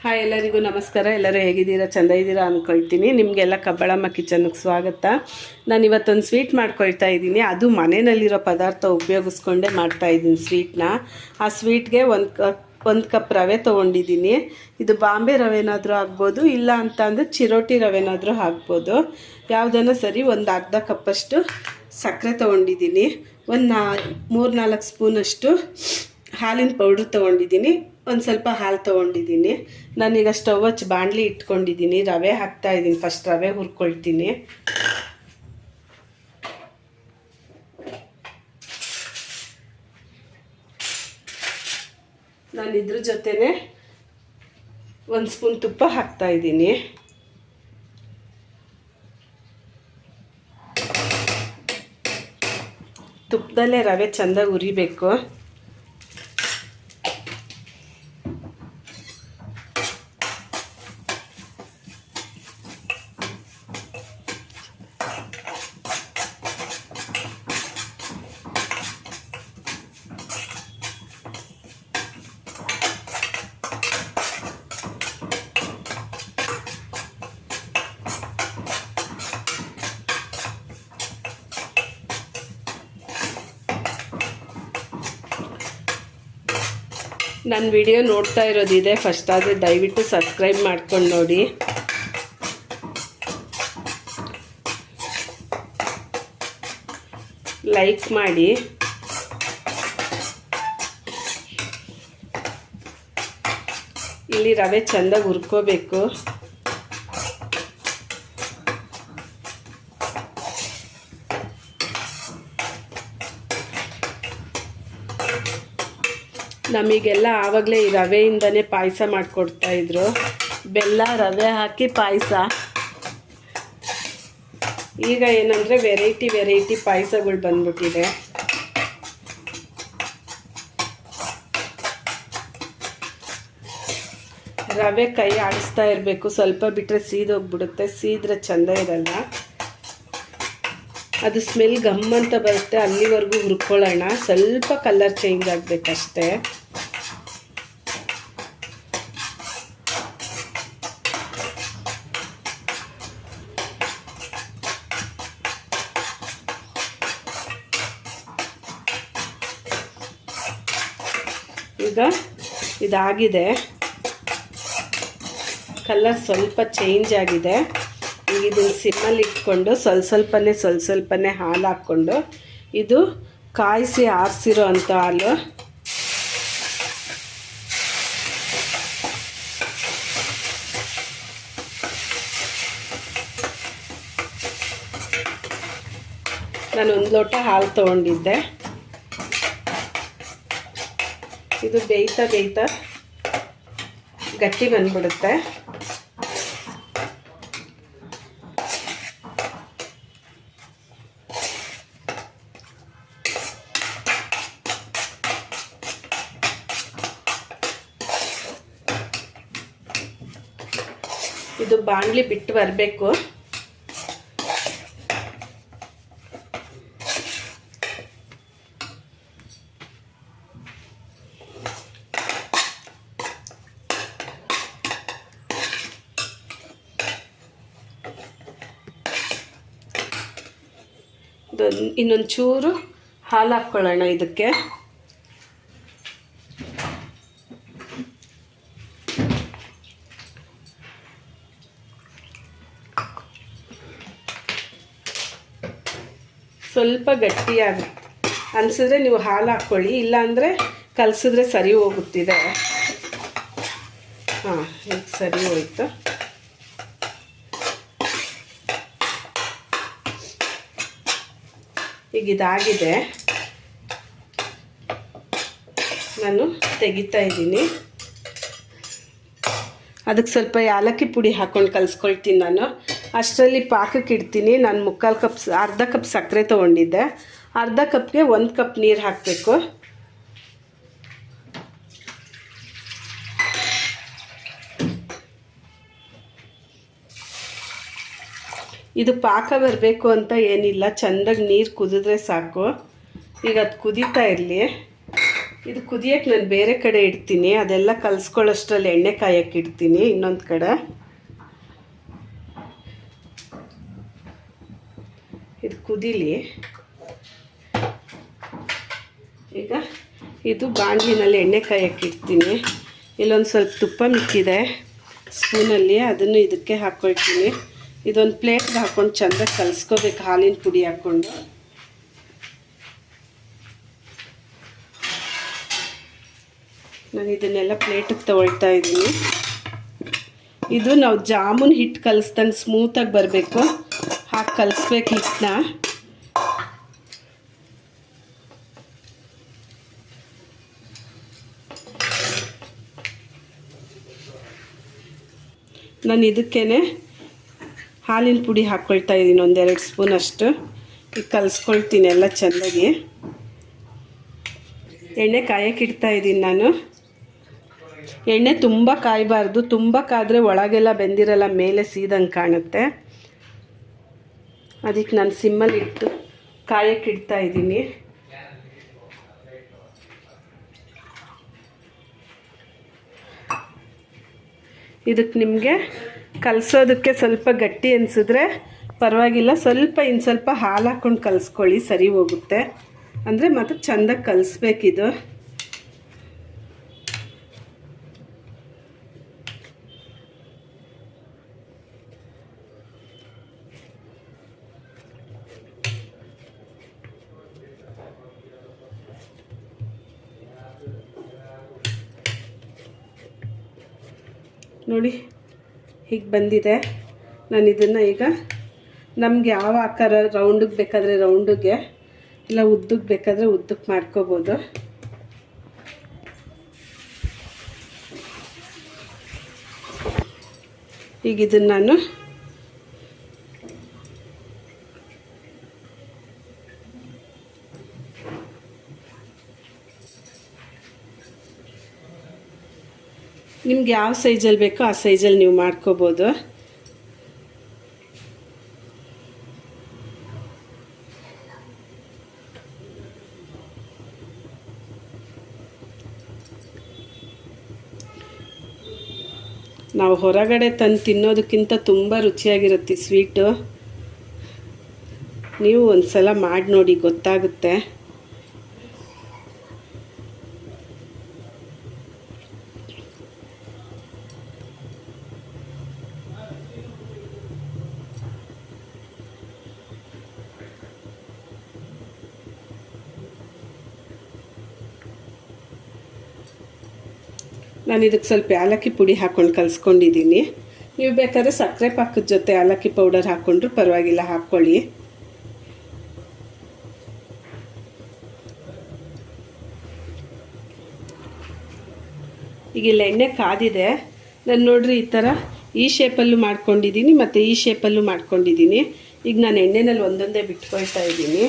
Hi ಎಲ್ಲರಿಗೂ ನಮಸ್ಕಾರ. ಎಲ್ಲರೂ ಹೇಗಿದ್ದೀರಾ? ಚೆಂದ ಇದ್ದೀರಾ ಅಂದ್ಕೊಳ್ತೀನಿ ನಿಮಗೆಲ್ಲ ಕಬ್ಬಳಮ್ಮ ಕಿಚನ್ಗೆ ಸ್ವಾಗತ. ನಾನು ಇವತ್ತೊಂದು ಸ್ವೀಟ್ ಮಾಡ್ಕೊಳ್ತಾ ಇದ್ದೀನಿ. ಅದು ಮನೆಯಲ್ಲಿರೋ ಪದಾರ್ಥ ಉಪಯೋಗಿಸ್ಕೊಂಡೇ ಮಾಡ್ತಾ ಇದ್ದೀನಿ ಸ್ವೀಟ್ನ. ಆ ಸ್ವೀಟ್ಗೆ ಒಂದು ಕಪ್ ಒಂದು ಕಪ್ ರವೆ ತೊಗೊಂಡಿದ್ದೀನಿ. ಇದು ಬಾಂಬೆ ರವೆನಾದರೂ ಆಗ್ಬೋದು, ಇಲ್ಲ ಅಂತ ಅಂದರೆ ಚಿರೋಟಿ ರವೆನಾದರೂ ಹಾಕ್ಬೋದು ಯಾವುದನ್ನು ಸರಿ ಒಂದು ಅರ್ಧ ಕಪ್ಪಷ್ಟು ಸಕ್ಕರೆ ತೊಗೊಂಡಿದ್ದೀನಿ. ಒಂದು ನಾ ಮೂರು ನಾಲ್ಕು ಸ್ಪೂನಷ್ಟು ಹಾಲಿನ ಪೌಡ್ರ್ ತೊಗೊಂಡಿದ್ದೀನಿ, ಒಂದು ಸ್ವಲ್ಪ ಹಾಲು ತೊಗೊಂಡಿದ್ದೀನಿ. ನಾನೀಗ ಸ್ಟವ್ ಹಚ್ಚಿ ಬಾಣಲಿ ಇಟ್ಕೊಂಡಿದ್ದೀನಿ, ರವೆ ಹಾಕ್ತಾ ಇದ್ದೀನಿ ಫಸ್ಟ್ ರವೆ ಹುರ್ಕೊಳ್ತೀನಿ. ನಾನು ಇದ್ರ ಜೊತೆನೆ ಒಂದು ಸ್ಪೂನ್ ತುಪ್ಪ ಹಾಕ್ತಾ ಇದ್ದೀನಿ. ತುಪ್ಪದಲ್ಲೇ ರವೆ ಚೆಂದಾಗಿ ಉರಿಬೇಕು. ನನ್ನ ವಿಡಿಯೋ ನೋಡ್ತಾ ಇರೋದಿದೆ. ಫಸ್ಟ್ ಆದರೆ ದಯವಿಟ್ಟು ಸಬ್ಸ್ಕ್ರೈಬ್ ಮಾಡ್ಕೊಂಡು ನೋಡಿ. ಲೈಕ್ ಮಾಡಿ. ಇಲ್ಲಿ ರವೆ ಚೆಂದಾಗಿ ಹುರ್ಕೋಬೇಕು. ನಮಗೆಲ್ಲ ಆವಾಗಲೇ ಈ ರವೆಯಿಂದನೇ ಪಾಯಸ ಮಾಡಿಕೊಡ್ತಾ ಇದ್ರು. ಬೆಲ್ಲ, ರವೆ ಹಾಕಿ ಪಾಯಸ. ಈಗ ಏನಂದರೆ ವೆರೈಟಿ ವೆರೈಟಿ ಪಾಯಸಗಳು ಬಂದ್ಬಿಟ್ಟಿದೆ. ರವೆ ಕೈ ಆಡಿಸ್ತಾ ಇರಬೇಕು. ಸ್ವಲ್ಪ ಬಿಟ್ಟರೆ ಸೀದೋಗ್ಬಿಡುತ್ತೆ ಸೀದ್ರೆ ಚೆಂದ ಇರಲ್ಲ. ಅದು ಸ್ಮೆಲ್ ಗಮ್ ಅಂತ ಬರುತ್ತೆ. ಅಲ್ಲಿವರೆಗೂ ಹುರ್ಕೊಳ್ಳೋಣ. ಸ್ವಲ್ಪ ಕಲರ್ ಚೇಂಜ್ ಆಗಬೇಕಷ್ಟೇ ಈಗ ಇದಾಗಿದೆ. ಕಲರ್ ಸ್ವಲ್ಪ ಚೇಂಜ್ ಆಗಿದೆ. ಈಗ ಇದನ್ನು ಸಿಮ್ಮಲ್ಲಿ ಇಟ್ಕೊಂಡು ಸ್ವಲ್ಪ ಸ್ವಲ್ಪನೇ ಸ್ವಲ್ಪ ಸ್ವಲ್ಪನೇ ಹಾಲು ಹಾಕ್ಕೊಂಡು ಇದು ಕಾಯಿಸಿ ಆರಿಸಿರೋ ಅಂಥ ಹಾಲು. ನಾನು ಒಂದು ಲೋಟ ಹಾಲು ತೊಗೊಂಡಿದ್ದೆ. ಇದು ಬೇಯ್ತಾ ಬೇಯ್ತಾ ಗಟ್ಟಿ ಬಂದ್ಬಿಡುತ್ತೆ. ಇದು ಬಾಣಲಿ ಬಿಟ್ಟು ಬರಬೇಕು. ಇನ್ನೊಂದು ಚೂರು ಹಾಲು ಹಾಕ್ಕೊಳ್ಳೋಣ ಇದಕ್ಕೆ. ಸ್ವಲ್ಪ ಗಟ್ಟಿಯಾಗುತ್ತೆ ಅನಿಸಿದ್ರೆ ನೀವು ಹಾಲು ಹಾಕ್ಕೊಳ್ಳಿ, ಇಲ್ಲಾಂದರೆ ಕಲಸಿದ್ರೆ ಸರಿ ಹೋಗುತ್ತಿದೆ. ಹಾಂ ಸರಿ ಹೋಯ್ತು. ಈಗ ಇದಾಗಿದೆ ನಾನು ತೆಗಿತಾ ಇದ್ದೀನಿ. ಅದಕ್ಕೆ ಸ್ವಲ್ಪ ಯಾಲಕ್ಕಿ ಪುಡಿ ಹಾಕ್ಕೊಂಡು ಕಲಿಸ್ಕೊಳ್ತೀನಿ ನಾನು. ಅಷ್ಟರಲ್ಲಿ ಪಾಕಕ್ಕೆ ಇಡ್ತೀನಿ. ನಾನು ಮುಕ್ಕಾಲು ಕಪ್, ಅರ್ಧ ಕಪ್ ಸಕ್ಕರೆ ತೊಗೊಂಡಿದ್ದೆ. ಅರ್ಧ ಕಪ್ಗೆ ಒಂದು ಕಪ್ ನೀರು ಹಾಕಬೇಕು. ಇದು ಪಾಕ ಬರಬೇಕು ಅಂತ ಏನಿಲ್ಲ, ಚೆಂದಾಗಿ ನೀರು ಕುದಿದ್ರೆ ಸಾಕು. ಈಗ ಅದು ಕುದೀತಾ ಇರಲಿ. ಇದು ಕುದಿಯೋಕ್ಕೆ ನಾನು ಬೇರೆ ಕಡೆ ಇಡ್ತೀನಿ. ಅದೆಲ್ಲ ಕಲಿಸ್ಕೊಳ್ಳೋಷ್ಟ್ರಲ್ಲಿ ಎಣ್ಣೆ ಕಾಯಕ್ಕೆ ಇಡ್ತೀನಿ ಇನ್ನೊಂದು ಕಡೆ. ಇದು ಕುದೀಲಿ. ಈಗ ಇದು ಬಾಣಲಿನಲ್ಲಿ ಎಣ್ಣೆ ಕಾಯಕ್ಕೆ ಇಡ್ತೀನಿ. ಇಲ್ಲೊಂದು ಸ್ವಲ್ಪ ತುಪ್ಪ ಮಿಕ್ಕಿದೆ. ಸ್ಪೂನಲ್ಲಿ ಅದನ್ನು ಇದಕ್ಕೆ ಹಾಕ್ಕೊಳ್ತೀನಿ ಇದೊಂದು ಪ್ಲೇಟ್ಗೆ ಹಾಕ್ಕೊಂಡು ಚೆಂದಾಗಿ ಕಲಿಸ್ಕೋಬೇಕು, ಹಾಲಿನ ಪುಡಿ ಹಾಕ್ಕೊಂಡು. ನಾನು ಇದನ್ನೆಲ್ಲ ಪ್ಲೇಟಿಗೆ ತಗೊಳ್ತಾ ಇದ್ದೀನಿ. ಇದು ನಾವು ಜಾಮೂನ್ ಹಿಟ್ಟು ಕಲಿಸ್ದಂಗೆ ಸ್ಮೂತಾಗಿ ಬರಬೇಕು. ಹಾಕಿ ಕಲಿಸ್ಬೇಕು ಹಿಟ್ಟನ್ನ. ನಾನು ಇದಕ್ಕೇ ಹಾಲಿನ ಪುಡಿ ಹಾಕ್ಕೊಳ್ತಾ ಇದ್ದೀನಿ, ಒಂದೆರಡು ಸ್ಪೂನ್ ಅಷ್ಟು. ಈಗ ಕಲಿಸ್ಕೊಳ್ತೀನಿ ಎಲ್ಲ ಚೆನ್ನಾಗಿ ಎಣ್ಣೆ ಕಾಯಕ್ಕೆ ಇಡ್ತಾ ಇದ್ದೀನಿ ನಾನು. ಎಣ್ಣೆ ತುಂಬ ಕಾಯಬಾರ್ದು, ತುಂಬ ಕಾದರೆ ಒಳಗೆಲ್ಲ ಬೆಂದಿರಲ್ಲ, ಮೇಲೆ ಸೀದಂಗೆ ಕಾಣುತ್ತೆ. ಅದಕ್ಕೆ ನಾನು ಸಿಮ್ಮಲ್ಲಿ ಇಟ್ಟು ಕಾಯಕ್ಕೆ ಇಡ್ತಾ ಇದ್ದೀನಿ. ಇದಕ್ಕೆ ನಿಮಗೆ ಕಲಸೋದಕ್ಕೆ ಸ್ವಲ್ಪ ಗಟ್ಟಿ ಅನಿಸಿದ್ರೆ ಪರವಾಗಿಲ್ಲ. ಸ್ವಲ್ಪ ಇನ್ನು ಸ್ವಲ್ಪ ಹಾಲು ಹಾಕ್ಕೊಂಡು ಕಲಿಸ್ಕೊಳ್ಳಿ, ಸರಿ ಹೋಗುತ್ತೆ. ಅಂದರೆ ಮತ್ತೆ ಚೆಂದಾಗಿ ಕಲಿಸ್ಬೇಕಿದು. ನೋಡಿ. ಹೀಗೆ ಬಂದಿದೆ. ನಾನು ಇದನ್ನು ಈಗ ನಮಗೆ ಯಾವ ಆಕಾರ ರೌಂಡಿಗೆ ಬೇಕಾದರೆ ರೌಂಡಿಗೆ ಇಲ್ಲ ಉದ್ದಕ್ಕೆ ಬೇಕಾದರೆ ಉದ್ದಕ್ಕೆ ಮಾಡ್ಕೋಬೋದು. ಈಗ ಇದನ್ನು ನಾನು ನಿಮ್ಗೆ ಯಾವ ಸೈಜಲ್ಲಿ ಬೇಕೋ ಆ ಸೈಜಲ್ಲಿ ನೀವು ಮಾಡ್ಕೋಬೋದು. ನಾವು ಹೊರಗಡೆ ತಂದು ತಿನ್ನೋದಕ್ಕಿಂತ ತುಂಬ ರುಚಿಯಾಗಿರುತ್ತೆ ಸ್ವೀಟು. ನೀವು ಒಂದು ಸಲ ಮಾಡಿ ನೋಡಿ, ಗೊತ್ತಾಗುತ್ತೆ. ನಾನು ಇದಕ್ಕೆ ಸ್ವಲ್ಪ ಏಲಕ್ಕಿ ಪುಡಿ ಹಾಕ್ಕೊಂಡು ಕಲಿಸ್ಕೊಂಡಿದ್ದೀನಿ. ನೀವು ಬೇಕಾದ್ರೆ ಸಕ್ಕರೆ ಪಾಕದ ಜೊತೆ ಏಲಕ್ಕಿ ಪೌಡರ್ ಹಾಕ್ಕೊಂಡ್ರು ಪರವಾಗಿಲ್ಲ, ಹಾಕ್ಕೊಳ್ಳಿ. ಈಗ ಇಲ್ಲಿ ಎಣ್ಣೆ ಕಾದಿದೆ. ನಾನು ನೋಡ್ರಿ ಈ ಥರ ಈ ಶೇಪಲ್ಲೂ ಮಾಡ್ಕೊಂಡಿದ್ದೀನಿ, ಮತ್ತು ಈ ಶೇಪಲ್ಲೂ ಮಾಡ್ಕೊಂಡಿದ್ದೀನಿ. ಈಗ ನಾನು ಎಣ್ಣೆನಲ್ಲಿ ಒಂದೊಂದೇ ಬಿಟ್ಕೊಳ್ತಾ ಇದ್ದೀನಿ.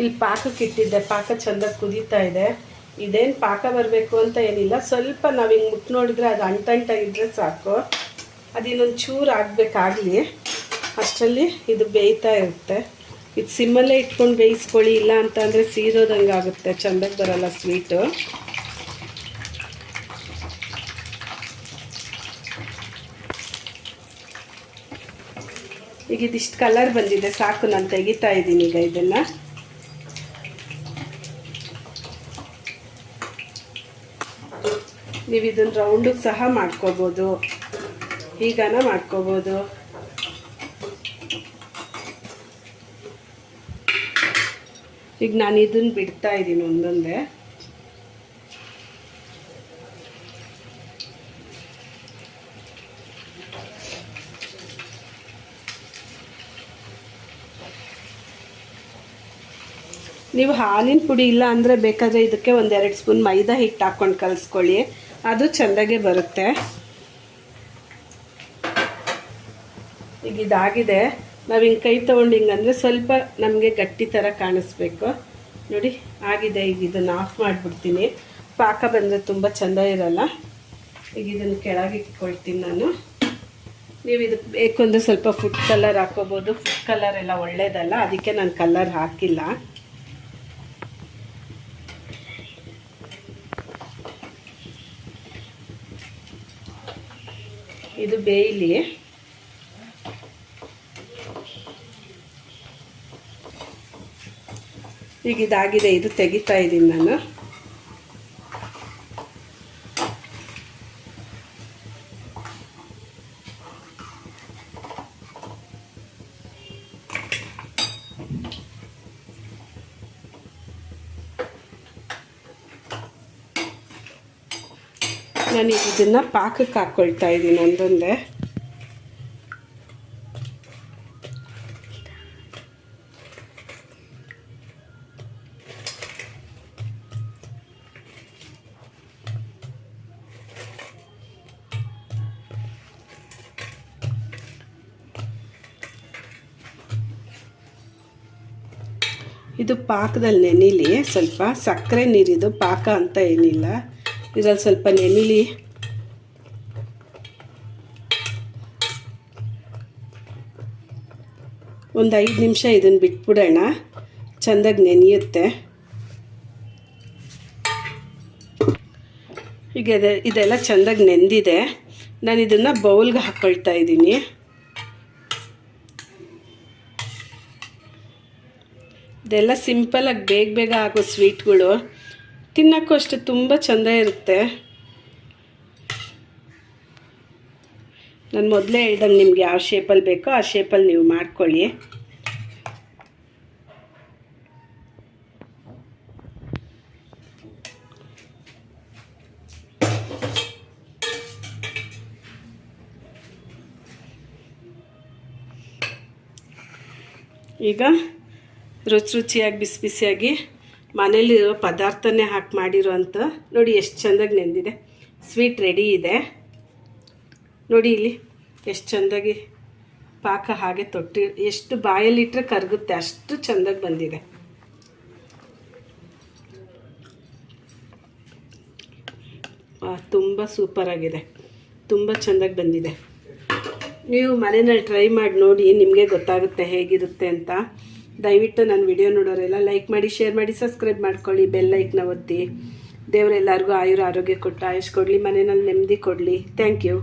ಇಲ್ಲಿ ಪಾಕಕ್ಕೆ ಇಟ್ಟಿದ್ದೆ ಪಾಕ ಚೆಂದ ಕುದೀತಾ ಇದೆ. ಇದೇನು ಪಾಕ ಬರಬೇಕು ಅಂತ ಏನಿಲ್ಲ. ಸ್ವಲ್ಪ ನಾವು ಹಿಂಗೆ ಮುಟ್ಟು ನೋಡಿದ್ರೆ ಅದು ಅಂಟಂಟಾಗಿದ್ದರೆ ಸಾಕು. ಅದು ಇನ್ನೊಂದು ಚೂರು ಆಗಬೇಕಾಗಲಿ. ಅಷ್ಟರಲ್ಲಿ ಇದು ಬೇಯ್ತಾ ಇರುತ್ತೆ. ಇದು ಸಿಮ್ಮಲ್ಲೇ ಇಟ್ಕೊಂಡು ಬೇಯಿಸ್ಕೊಳ್ಳಿ, ಇಲ್ಲ ಅಂತ ಅಂದರೆ ಸೀರೋದಂಗೆ ಆಗುತ್ತೆ. ಚೆಂದಕ್ಕೆ ಬರಲ್ಲ ಸ್ವೀಟು. ಈಗ ಇದಿಷ್ಟು ಕಲರ್ ಬಂದಿದೆ. ಸಾಕು, ನಾನು ತೆಗಿತಾ ಇದ್ದೀನಿ ಈಗ ಇದನ್ನು. ನೀವು ಇದನ್ನು ರೌಂಡಿಗೆ ಸಹ ಮಾಡ್ಕೋಬೋದು. ಈಗನ ಮಾಡ್ಕೋಬೋದು. ಈಗ ನಾನು ಇದನ್ನು ಬಿಡ್ತಾ ಇದ್ದೀನಿ ಒಂದೊಂದೇ. ನೀವು ಹಾಲಿನ ಪುಡಿ ಇಲ್ಲ ಅಂದರೆ ಬೇಕಾದರೆ ಇದಕ್ಕೆ ಒಂದೆರಡು ಸ್ಪೂನ್ ಮೈದಾ ಹಿಟ್ಟು ಹಾಕ್ಕೊಂಡು ಕಲಿಸ್ಕೊಳ್ಳಿ. ಅದು ಚೆಂದಾಗೆ ಬರುತ್ತೆ. ಈಗ ಇದಾಗಿದೆ. ನಾವು ಹಿಂಗೆ ಕೈ ತೊಗೊಂಡು ಹಿಂಗಂದರೆ ಸ್ವಲ್ಪ ನಮಗೆ ಗಟ್ಟಿ ಥರ ಕಾಣಿಸ್ಬೇಕು. ನೋಡಿ, ಆಗಿದೆ. ಈಗ ಇದನ್ನು ಆಫ್ ಮಾಡಿಬಿಡ್ತೀನಿ. ಪಾಕ ಬಂದರೆ ತುಂಬ ಚೆಂದ ಇರಲ್ಲ. ಈಗ ಇದನ್ನು ಕೆಳಗೆ ಇಟ್ಕೊಳ್ತೀನಿ ನಾನು. ನೀವು ಇದಕ್ಕೆ ಬೇಕು ಅಂದರೆ ಸ್ವಲ್ಪ ಫುಡ್ ಕಲರ್ ಹಾಕೋಬೋದು. ಫುಡ್ ಕಲರ್ ಎಲ್ಲ ಒಳ್ಳೇದಲ್ಲ, ಅದಕ್ಕೆ ನಾನು ಕಲರ್ ಹಾಕಿಲ್ಲ. ಇದು ಬೇಯ್ಲಿ. ಈಗ ಇದಾಗಿದೆ ಇದು ತೆಗಿತಾ ಇದ್ದೀನಿ ನಾನು. ನಾನು ಇದನ್ನು ಪಾಕಕ್ಕೆ ಹಾಕ್ಕೊಳ್ತಾ ಇದ್ದೀನಿ ಒಂದೊಂದೇ. ಇದು ಪಾಕದಲ್ಲಿ ನೆನೀಲಿ ಸ್ವಲ್ಪ ಸಕ್ಕರೆ ನೀರಿದು ಪಾಕ ಅಂತ ಏನಿಲ್ಲ. ಇದರಲ್ಲಿ ಸ್ವಲ್ಪ ನೆಮಿಲಿ ಒಂದು ಐದು ನಿಮಿಷ ಇದನ್ನು ಬಿಟ್ಬಿಡೋಣ. ಚೆಂದಾಗಿ ನೆನೆಯುತ್ತೆ. ಈಗ ಇದೆ- ಇದೆಲ್ಲ ಚೆಂದಾಗಿ ನೆಂದಿದೆ. ನಾನು ಇದನ್ನು ಬೌಲ್ಗೆ ಹಾಕ್ಕೊಳ್ತಾ ಇದ್ದೀನಿ. ಇದೆಲ್ಲ ಸಿಂಪಲಾಗಿ ಬೇಗ ಬೇಗ ಆಗೋ ಸ್ವೀಟ್ಗಳು. ತಿನ್ನೋಕ್ಕೂ ಅಷ್ಟೆ ತುಂಬ ಚೆಂದ ಇರುತ್ತೆ. ನಾನು ಮೊದಲೇ ಹೇಳ್ದಂಗೆ ನಿಮ್ಗೆ ಯಾವ ಶೇಪಲ್ಲಿ ಬೇಕೋ ಆ ಶೇಪಲ್ಲಿ ನೀವು ಮಾಡ್ಕೊಳ್ಳಿ. ಈಗ ರುಚಿ ರುಚಿಯಾಗಿ ಬಿಸಿ ಬಿಸಿಯಾಗಿ ಮನೇಲಿರೋ ಪದಾರ್ಥನೇ ಹಾಕಿ ಮಾಡಿರೋ ನೋಡಿ ಎಷ್ಟು ಚೆಂದಾಗಿ ನೆಂದಿದೆ ಸ್ವೀಟ್ ರೆಡಿ ಇದೆ. ನೋಡಿ ಇಲ್ಲಿ ಎಷ್ಟು ಚೆಂದಾಗಿ ಪಾಕ ಹಾಗೆ ತೊಟ್ಟಿ ಎಷ್ಟು ಬಾಯಲ್ಲಿಟ್ಟರೆ ಕರಗುತ್ತೆ ಅಷ್ಟು ಚೆಂದಾಗಿ ಬಂದಿದೆ. ತುಂಬ ಸೂಪರಾಗಿದೆ ತುಂಬ ಚೆಂದಾಗಿ ಬಂದಿದೆ. ನೀವು ಮನೆಯಲ್ಲಿ ಟ್ರೈ ಮಾಡಿ ನೋಡಿ ನಿಮಗೆ ಗೊತ್ತಾಗುತ್ತೆ ಹೇಗಿರುತ್ತೆ ಅಂತ. ದಯವಿಟ್ಟು ನನ್ನ ವಿಡಿಯೋ ನೋಡೋರೆಲ್ಲ ಲೈಕ್ ಮಾಡಿ ಶೇರ್ ಮಾಡಿ ಸಬ್ಸ್ಕ್ರೈಬ್ ಮಾಡ್ಕೊಳ್ಳಿ ಬೆಲ್ ಲೈಕ್ನ ಒತ್ತಿ. ದೇವರೆಲ್ಲರಿಗೂ ಆಯುರ ಆರೋಗ್ಯ ಕೊಟ್ಟು, ಆಯುಷ್ ಕೊಡಲಿ, ಮನೆಯಲ್ಲಿ ನೆಮ್ಮದಿ ಕೊಡಲಿ. Thank you